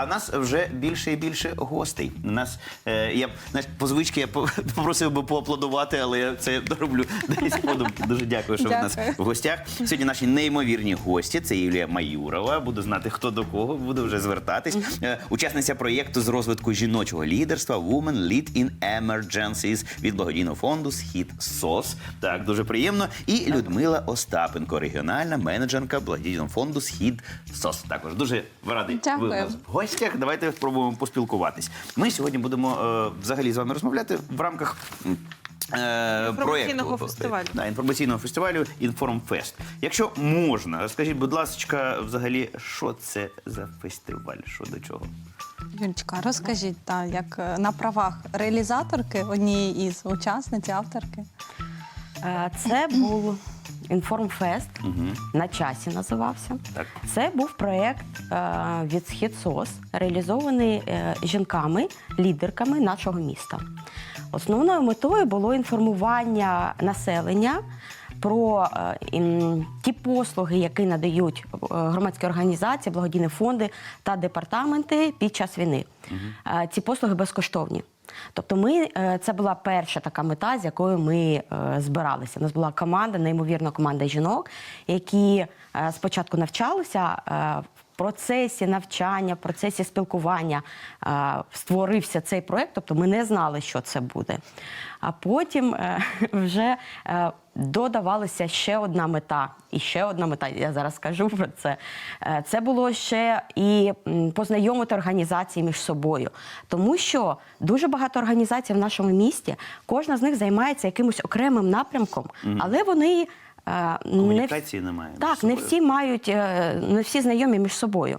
А в нас вже більше і більше гостей. У нас е, я знаєш, по звичці я попросив би поаплодувати, але я це роблю десь подумки. Дуже дякую, що ви в нас в гостях. Сьогодні наші неймовірні гості. Це Юлія Маюрова. Буду знати, хто до кого, буду вже звертатись. Е, Учасниця проєкту з розвитку жіночого лідерства Women Lead in Emergencies від благодійного фонду Схід СОС. Так, дуже приємно. І Людмила Остапенко, регіональна менеджерка благодійного фонду Схід СОС. Також дуже радий ви Дякую. у нас в гостях. Давайте спробуємо поспілкуватись. Ми сьогодні будемо е, взагалі з вами розмовляти в рамках. е, Інформаційного проєкту, фестивалю. Да, інформаційного фестивалю Інформфест. Якщо можна, розкажіть, будь ласка, взагалі, що це за фестиваль? Що до чого? Юлічка, розкажіть, та, як е, на правах реалізаторки однієї із учасниць, авторки. Е, Це був інформфест на часі називався. Так. Це був проєкт е, від Схід СОС, реалізований е, жінками, лідерками нашого міста. Основною метою було інформування населення про е, ім, ті послуги, які надають е, громадські організації, благодійні фонди та департаменти під час війни. Е, Ці послуги безкоштовні. Тобто, ми е, це була перша така мета, з якою ми е, збиралися. У нас була команда, неймовірна команда жінок, які е, спочатку навчалися. В процесі навчання, в процесі спілкування е, створився цей проект, тобто ми не знали, що це буде. А потім е, вже е, додавалася ще одна мета, і ще одна мета. Я зараз скажу про це. Це було ще і познайомити організації між собою, тому що дуже багато організацій в нашому місті, кожна з них займається якимось окремим напрямком, але вони. Е, не Комунікації немає між Так, не всі мають, е, не всі знайомі між собою.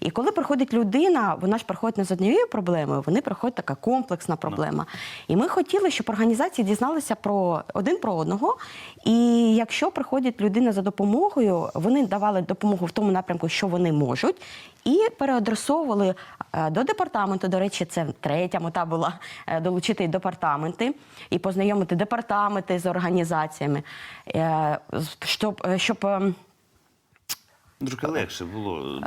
І коли приходить людина, вона ж приходить не з однією проблемою, вони приходять така комплексна проблема. І ми хотіли, щоб організації дізналися про один про одного. І якщо приходить людина за допомогою, вони давали допомогу в тому напрямку, що вони можуть, і переадресовували е, до департаменту. До речі, це третя мета була долучити департаменти і познайомити департаменти з організаціями, щоб, е, щоб ем, легше було.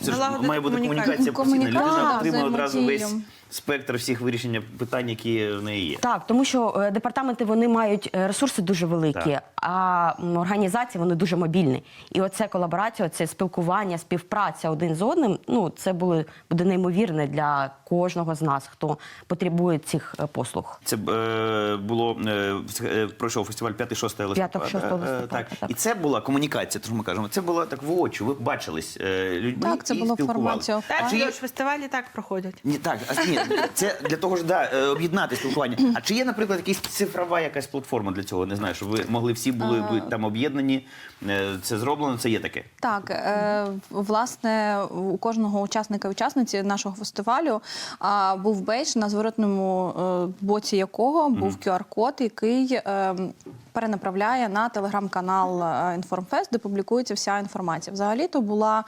Це ж має бути комунікація постійна. Людина Комунікація, отримує одразу весь. Спектр всіх вирішення питань, які в неї є. Так, тому що е, департаменти вони мають е, ресурси дуже великі, Так. а організації вони дуже мобільні. І оце колаборація, це спілкування, співпраця один з одним. Ну це були буде неймовірне для кожного з нас, хто потребує цих е, послуг. Це е, було е, в- пройшов фестиваль 5-6 листопада. 5-6 Е, е, листопада, Так. так. І це була комунікація, то що ми кажемо. Це було так воочі. Ви бачились е, людьми. Так, це і було в форматі Так, А чи є- фестивалі так проходять. Ні, так, а ні, це для того ж да, е, об'єднати спілкування. А чи є, наприклад, якась цифрова якась платформа для цього? Не знаю, щоб ви могли всі були ви там об'єднані. е, Це зроблено, це є таке. Так, е, власне, у кожного учасника і учасниці нашого фестивалю а, був бейдж, на зворотному е, боці якого був QR-код, який е, перенаправляє на телеграм-канал е, Інформфест, де публікується вся інформація. Взагалі то була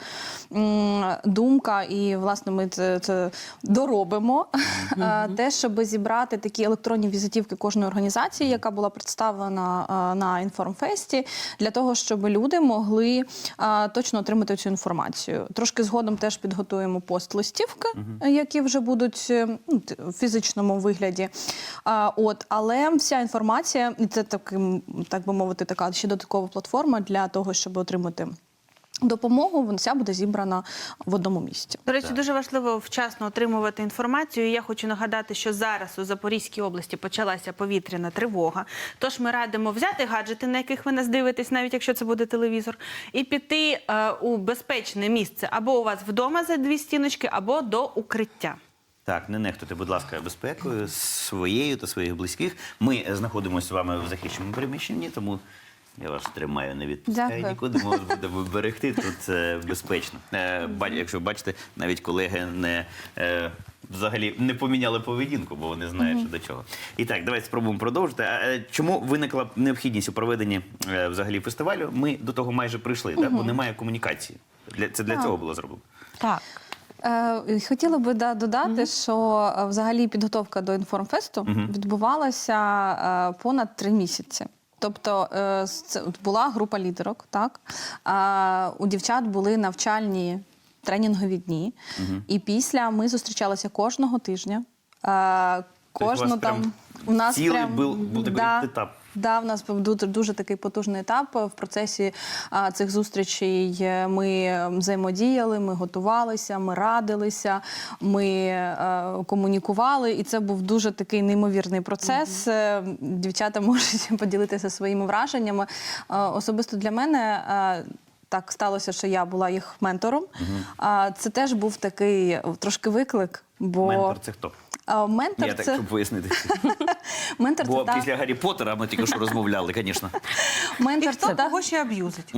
думка, і власне ми це, це доробимо. е, Те, щоб зібрати такі електронні візитівки кожної організації, яка була представлена е, на інформфесті, для того, щоб люди могли точно отримати цю інформацію. Трошки згодом теж підготуємо пост-листівки, е, які вже будуть е, ну, в фізичному вигляді. От, але вся інформація, і це таким, так би мовити, така ще додаткова платформа для того, щоб отримати. Допомогу вона вся буде зібрана в одному місці. До речі, дуже важливо вчасно отримувати інформацію. І я хочу нагадати, що зараз у Запорізькій області почалася повітряна тривога. Тож ми радимо взяти гаджети, на яких ви нас дивитесь, навіть якщо це буде телевізор, і піти е, у безпечне місце або у вас вдома за дві стіночки, або до укриття. Так, не нехтуйте, будь ласка, безпекою своєю та своїх близьких. Ми знаходимося з вами в захищеному приміщенні, тому я вас тримаю, не відпускаю Дякую. нікуди. Ми вас будемо берегти. Тут е, безпечно. Е, ба- якщо бачите, навіть колеги не. Е, Взагалі не поміняли поведінку, бо вони знають, що до чого. І так, давайте спробуємо продовжити. А е, чому виникла необхідність у проведенні е, взагалі фестивалю? Ми до того майже прийшли, так? бо немає комунікації. Для це для Так. цього було зроблено. Так. Е, Хотіла би да, додати, що е, взагалі підготовка до інформфесту відбувалася е, понад три місяці. Тобто це була група лідерок, так у дівчат були навчальні тренінгові дні. І після ми зустрічалися кожного тижня. Тобто Кожну там у нас цілий прям, був- був такий етап. Да, в нас був дуже, дуже такий потужний етап. В процесі а, цих зустрічей е, ми взаємодіяли, ми готувалися, ми радилися, ми е, комунікували, і це був дуже такий неймовірний процес. Е, Дівчата можуть поділитися своїми враженнями. Е, особисто для мене. е, так сталося, що я була їх ментором. А це теж був такий трошки виклик, бо Ментор це хто? А, ментор Я так, це щоб пояснити. ментор Бо це та- після Гаррі Поттера ми тільки що розмовляли, звісно. І ментор хто це та кого ще аб'юзить?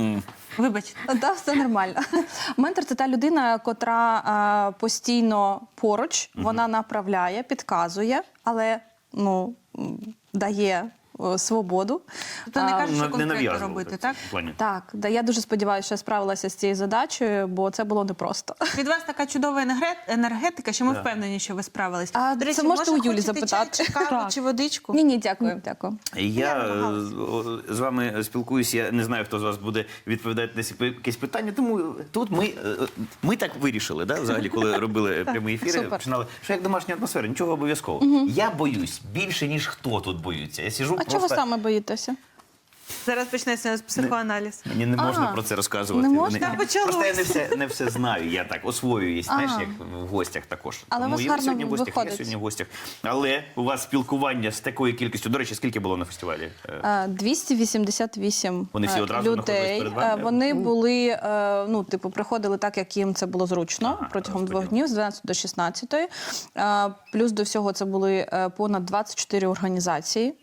Вибачте. Да, все нормально. Ментор це та людина, котра а, постійно поруч, вона направляє, підказує, але ну м, дає о, свободу. Тобто не А, кажуть, що Ну, не конкретно робити, в так? плані. Так, да, я дуже сподіваюся, що я справилася з цією задачею, бо це було непросто. Від вас така чудова енергет- енергетика, що ми впевнені, що ви справились. А До речі, це можете може, у Юлі хочете запитати? чай, чи каву, Так. чи водичку? Ні, ні, дякую, дякую. Я е, намагалась. з- о, з вами спілкуюся. Я не знаю, хто з вас буде відповідати на ці- якісь питання. Тому тут ми, е, ми так вирішили, да, взагалі, коли робили прямі ефіри, супер. починали, що як домашня атмосфера, нічого обов'язково. Я боюсь більше, ніж хто тут боїться. Я сижу А просто... чого саме боїтеся? Зараз почнеться з психоаналіз. Мені не можна А, про це розказувати. не можна? Та почалось. Просто я не все, не все знаю. Я так освоююсь, знаєш, як в гостях також. Але у вас гарно сьогодні в гостях, я виходить. сьогодні в гостях. Але у вас спілкування з такою кількістю. До речі, скільки було на фестивалі? Е, Е, 288 Вони всі е, одразу людей. перед вами? Е, Вони були, е, ну, типу, приходили так, як їм це було зручно Ага, протягом двох днів з 12 до 16. Е, Плюс до всього це були е, понад 24 організації,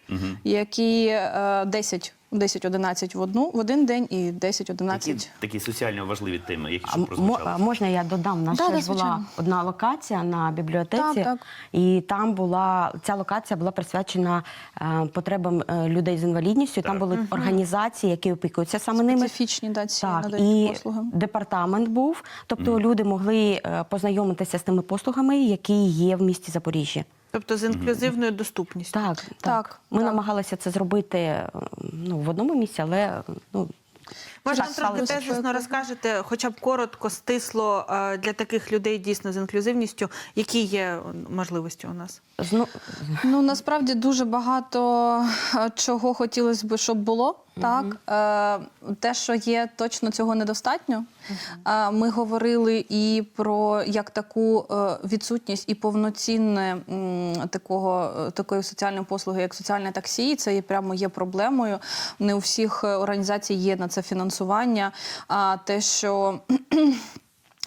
які е, 10 10-11 в одну в один день і 10-11 Такі, такі соціально важливі теми, які м- прозвучали. можна я додам? У нас Да, ще да, була звичайно. одна локація на бібліотеці, Так, так. і там була ця локація була присвячена е, потребам е, людей з інвалідністю. Там були організації, які опікуються саме ними. специфічні да, ці Так, надають і послуги. департамент був, тобто люди могли е, познайомитися з тими послугами, які є в місті Запоріжжя. Тобто з інклюзивною доступністю. Так, так. Так, Ми так. намагалися це зробити ну, в одному місці, але ну, Може, нам трохи теж тезисно розкажете, хоча б коротко, стисло е, для таких людей дійсно з інклюзивністю, які є можливості у нас? Зно... Ну насправді дуже багато е, чого хотілося б, щоб було. Так, е, те, що є, точно цього недостатньо. Е, Ми говорили і про як таку е, відсутність і повноцінне такого е, такої соціальної послуги, як соціальне таксі. Це є прямо є проблемою. Не у всіх організацій є на це фінансування. А те, що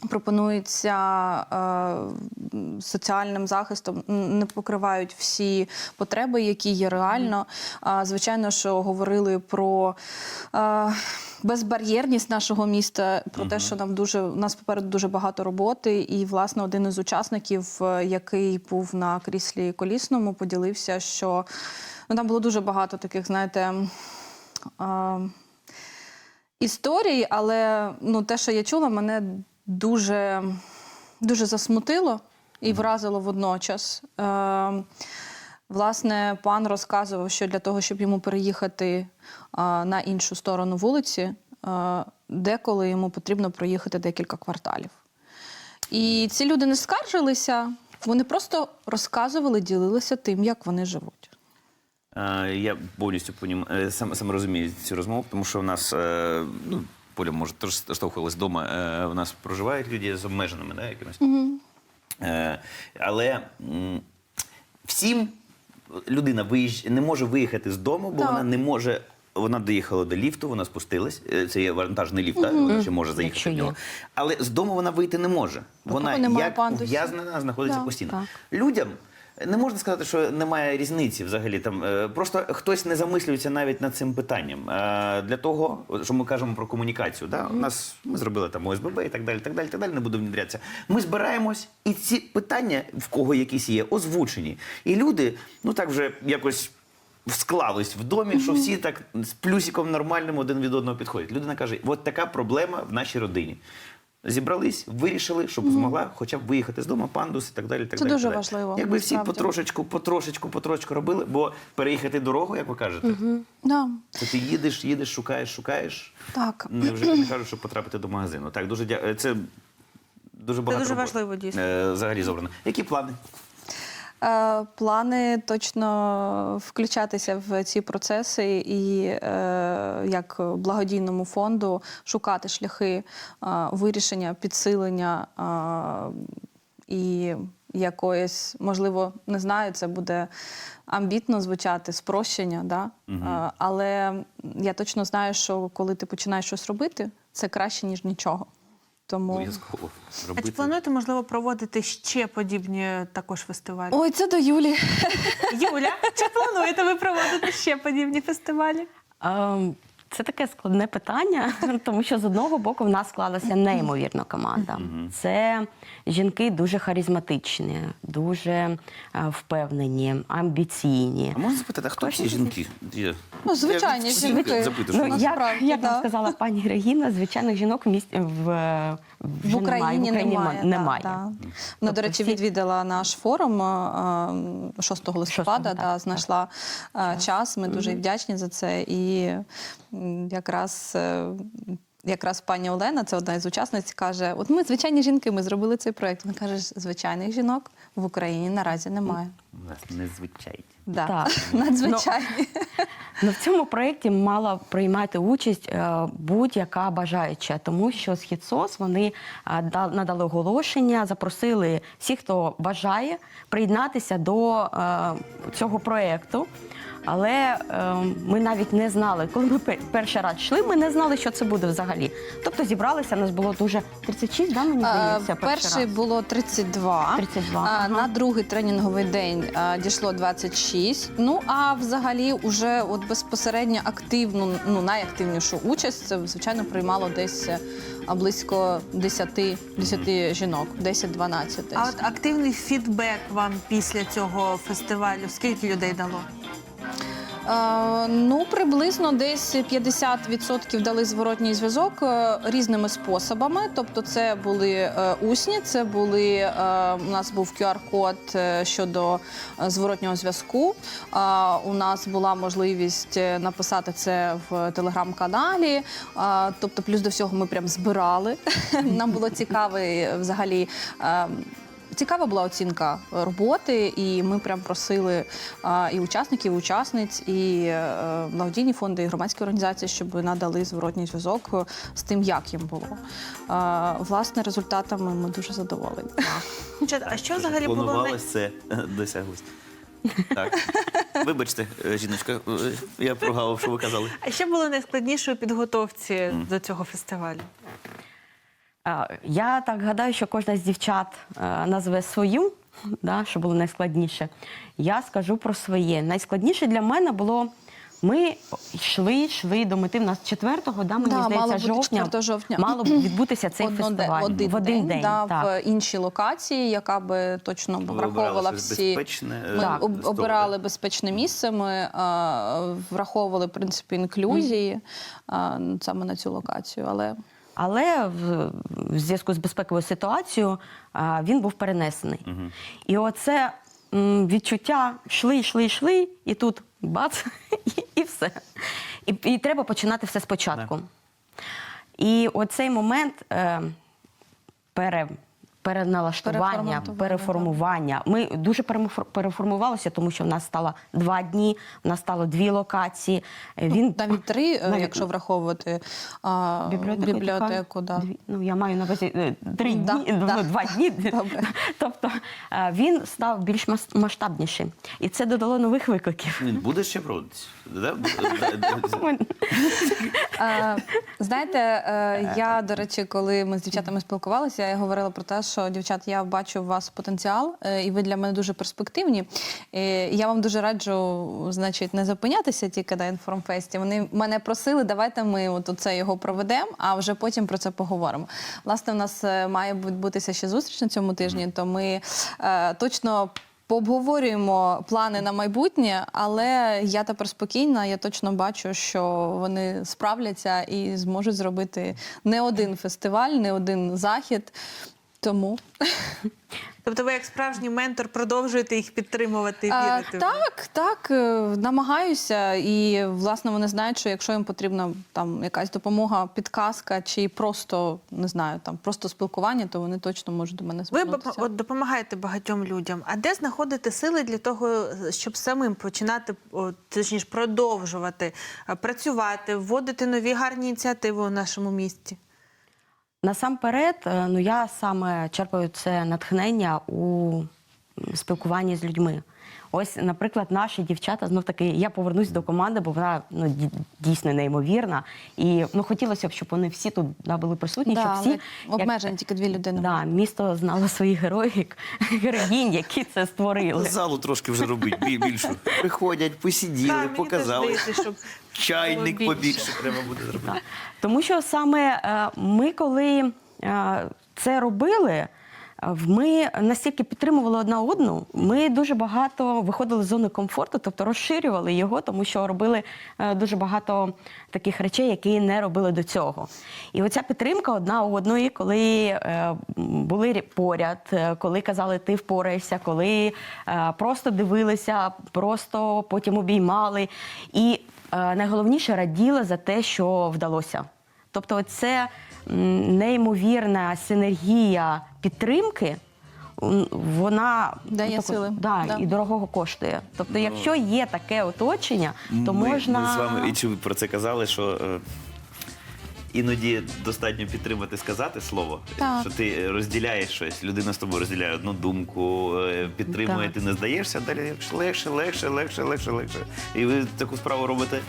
пропонується е, соціальним захистом, не покривають всі потреби, які є реально. А, звичайно, що говорили про. Е, Безбар'єрність нашого міста про те, що нам дуже у нас попереду дуже багато роботи, і власне один із учасників, е, який був на кріслі колісному, поділився, що ну там було дуже багато таких, знаєте. е, історій, але ну, те, що я чула, мене дуже, дуже засмутило і вразило водночас. Е, власне, пан розказував, що для того, щоб йому переїхати е, на іншу сторону вулиці, е, деколи йому потрібно проїхати декілька кварталів. І ці люди не скаржилися, вони просто розказували, ділилися тим, як вони живуть. Е, Я повністю понім... сам, сам розумію цю розмову, тому що в нас, ну, Поля, може, теж штовхувалась вдома, е, у нас проживають люди з обмеженими да, якимось. Е, Але м, всім людина виїжджає, не може виїхати з дому, бо Так. вона не може. Вона доїхала до ліфту, вона спустилась. Е, Це є вантажний ліфт, так? вона ще може заїхати Якщо в є. нього. Але з дому вона вийти не може. Вона немає як пандусів. ув'язнена знаходиться Да. постійно. Так. Людям не можна сказати, що немає різниці взагалі. Там е, просто хтось не замислюється навіть над цим питанням. Е, Для того, що ми кажемо про комунікацію, да? у нас ми зробили там ОСББ і так далі, так далі, так далі. Не буду внедрятися. Ми збираємось, і ці питання, в кого якісь є, озвучені. І люди, ну так вже якось. Склались в домі, що всі так з плюсиком нормальним один від одного підходять. Людина каже: от така проблема в нашій родині. Зібрались, вирішили, щоб змогла хоча б виїхати з дому, пандус і так далі. Так Це далі, дуже так далі. важливо, Якби всі насправді. потрошечку, потрошечку, потрошечку робили, бо переїхати дорогу, як ви кажете, Да, то ти їдеш, їдеш, шукаєш, шукаєш. так. Не вже не кажуть, щоб потрапити до магазину. Так, дуже дя... це Дуже багато дуже роботи. важливо, дійсно. Е, Взагалі зобрано. Які плани? Е, Плани точно включатися в ці процеси і е, як благодійному фонду шукати шляхи е, вирішення, підсилення і якоїсь, можливо, не знаю, це буде амбітно звучати, спрощення, да? Е, але я точно знаю, що коли ти починаєш щось робити, це краще, ніж нічого. Тому Обов'язково А чи плануєте, можливо, проводити ще подібні також фестивалі? ой, це до Юлі. Юля, чи плануєте ви проводити ще подібні фестивалі? Ем, Це таке складне питання, тому що з одного боку в нас склалася неймовірна команда. Це жінки дуже харизматичні, дуже е, впевнені, амбіційні. А можна запитати, а хто ці жінки? Ну, звичайні я жінки. запитую, Ну, як, Насправді, як нам да. сказала пані Регіна, звичайних жінок в місті в, в, В Україні немає. да, немає. да. Вона, Тобто до речі, всі- відвідала наш форум е, е, 6 листопада, так, да, так. знайшла е, час. Ми дуже вдячні за це. І якраз. е, Якраз пані Олена, це одна із учасниць, каже: от ми звичайні жінки, ми зробили цей проект. Вона каже, звичайних жінок в Україні наразі немає. У нас незвичайні. Да. Так. Надзвичайні. Ну, в цьому проєкті мала приймати участь е, будь-яка бажаюча, тому що східсос вони е, да- надали оголошення, запросили всіх, хто бажає приєднатися до е, цього проєкту. Але е, ми навіть не знали, коли ми перший раз йшли, ми не знали, що це буде взагалі. Тобто зібралися, нас було дуже 36, да, мені Е, здається, Перший раз. було 32. 32, А, ага. На другий тренінговий день а, дійшло 26. Ну а взагалі, уже от безпосередньо активну, ну найактивнішу участь, це звичайно приймало десь е, а, близько 10, 10 жінок, 10-12 десь. А от активний фідбек вам після цього фестивалю скільки людей дало? Е, ну, приблизно десь 50% дали зворотній зв'язок е, різними способами. Тобто, це були е, усні, це були у нас був QR-код щодо зворотнього зв'язку. У нас була можливість написати це в телеграм-каналі. Тобто, плюс до всього ми прям збирали. Нам було цікаво взагалі. Цікава була оцінка роботи, і ми прям просили а, і учасників, і учасниць, і е, благодійні фонди, і громадські організації, щоб надали зворотній зв'язок з тим, як їм було. А, власне, результатами ми дуже задоволені. А що взагалі було най... Планувалось це е, досяглось. Так. Вибачте, е, жіночка, е, я прогавив, що ви казали. А що було найскладніше у підготовці до цього фестивалю? Е, Я так гадаю, що кожна з дівчат е, назве свою, да, що було найскладніше. Я скажу про своє. Найскладніше для мене було. Ми йшли, йшли до мети. В нас 4-го, да, мені Да, здається, мало жовтня, 4 жовтня. мало б відбутися цей Одно- фестиваль один в один день. да, так. в іншій локації, яка би точно враховувала всі. безпечне, е, Ми Так. з того, обирали так? безпечне місце. Ми е, враховували принципи інклюзії е, саме на цю локацію. Але Але в, в зв'язку з безпековою ситуацією а, він був перенесений. І оце м, відчуття йшли, йшли, йшли, і тут бац, і, і все. І, і треба починати все спочатку. І оцей момент е, пере, переналаштування, переформування. Ми дуже переформувалися, тому що в нас стало два дні, в нас стало дві локації. Е, Він навіть три, е, навіть- якщо враховувати а, бібліотеку, бібліотеку да. Дві- Ну, я маю на увазі е, три Да, дні, ну, два дні. Добре. Тобто е, він став більш мас- масштабніший. І це додало нових викликів. Він буде ще проводитися? Е, Знаєте, е, я, до речі, коли ми з дівчатами спілкувалися, я говорила про те, що дівчат, я бачу в вас потенціал, е, і ви для мене дуже перспективні. Я вам дуже раджу, значить, не зупинятися тільки на інформфесті. Вони мене просили, давайте ми от це його проведемо, а вже потім про це поговоримо. Власне, у нас е, має відбутися ще зустріч на цьому тижні, то ми е, точно. Пообговорюємо плани на майбутнє, але я тепер спокійна. Я точно бачу, що вони справляться і зможуть зробити не один фестиваль, не один захід. Тому Тобто ви як справжній ментор продовжуєте їх підтримувати і вірити. них? так, так, е, намагаюся. І власне вони знають, що якщо їм потрібна там якась допомога, підказка чи просто не знаю, там просто спілкування, то вони точно можуть до мене Ви звернутися. б- от допомагаєте багатьом людям. А де знаходити сили для того, щоб самим починати, точніше, продовжувати працювати, вводити нові гарні ініціативи у нашому місті? Насамперед, е, ну я саме черпаю це натхнення у спілкуванні з людьми. Ось, наприклад, наші дівчата знов таки, я повернусь до команди, бо вона ну дійсно неймовірна. І ну хотілося б, щоб вони всі тут да, були присутні, Да, щоб всі обмежені тільки дві людини. Да, місто знало своїх героїк, героїнь, які це створили. Залу трошки вже робить біль- більшу. Приходять, посиділи, показали. щоб Чайник було побільше треба буде зробити. Так. Тому що саме е, ми, коли е, це робили, ми настільки підтримували одна одну, ми дуже багато виходили з зони комфорту, тобто розширювали його, тому що робили е, дуже багато таких речей, які не робили до цього. І оця підтримка одна у одної, коли е, були поряд, е, коли казали, ти впораєшся, коли е, просто дивилися, просто потім обіймали. І е, найголовніше раділи за те, що вдалося. Тобто, це неймовірна синергія підтримки. Вона Дає також- сили. Да, Да. і дорогого коштує. Тобто, якщо є таке оточення, то ми, можна ми з вами і чи про це казали, що е, іноді достатньо підтримати, сказати слово, Так. що ти розділяєш щось, людина з тобою розділяє одну думку, е, підтримує, Так. ти не здаєшся, далі легше, легше, легше, легше, легше. І ви таку справу робите,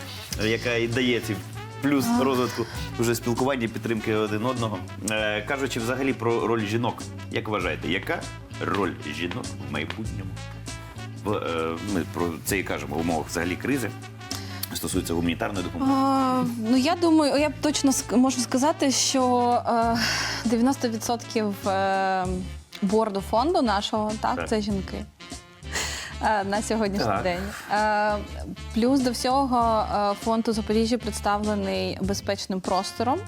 яка і дає ці. Плюс розвитку вже спілкування, підтримки один одного. Е, кажучи взагалі про роль жінок, як вважаєте, яка роль жінок в майбутньому? В, е, ми про це і кажемо в умовах взагалі кризи. Стосується гуманітарної допомоги. А, ну я думаю, я точно ск- можу сказати, що е, 90% е, борду фонду нашого так, Так. це жінки. Е, На сьогоднішній Так. день. Е, Плюс до всього е, фонд у Запоріжжі представлений безпечним простором,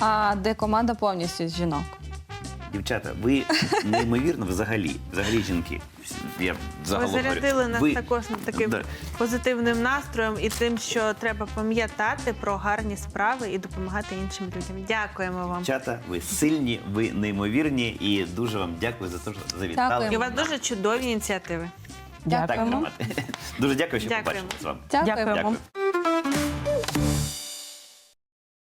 а де команда повністю з жінок. Дівчата, ви неймовірно взагалі, взагалі жінки. Я Ви загалом зарядили говорю. нас Ви- також таким Да. позитивним настроєм і тим, що треба пам'ятати про гарні справи і допомагати іншим людям. Дякуємо вам. Дівчата, ви сильні, ви неймовірні і дуже вам дякую за те, що завітали. Дякую. І у вас дуже чудові ініціативи. Так Дякуємо. тримати. Дуже дякую, що Дякуємо. побачили з вами. Дякуємо. Дякую.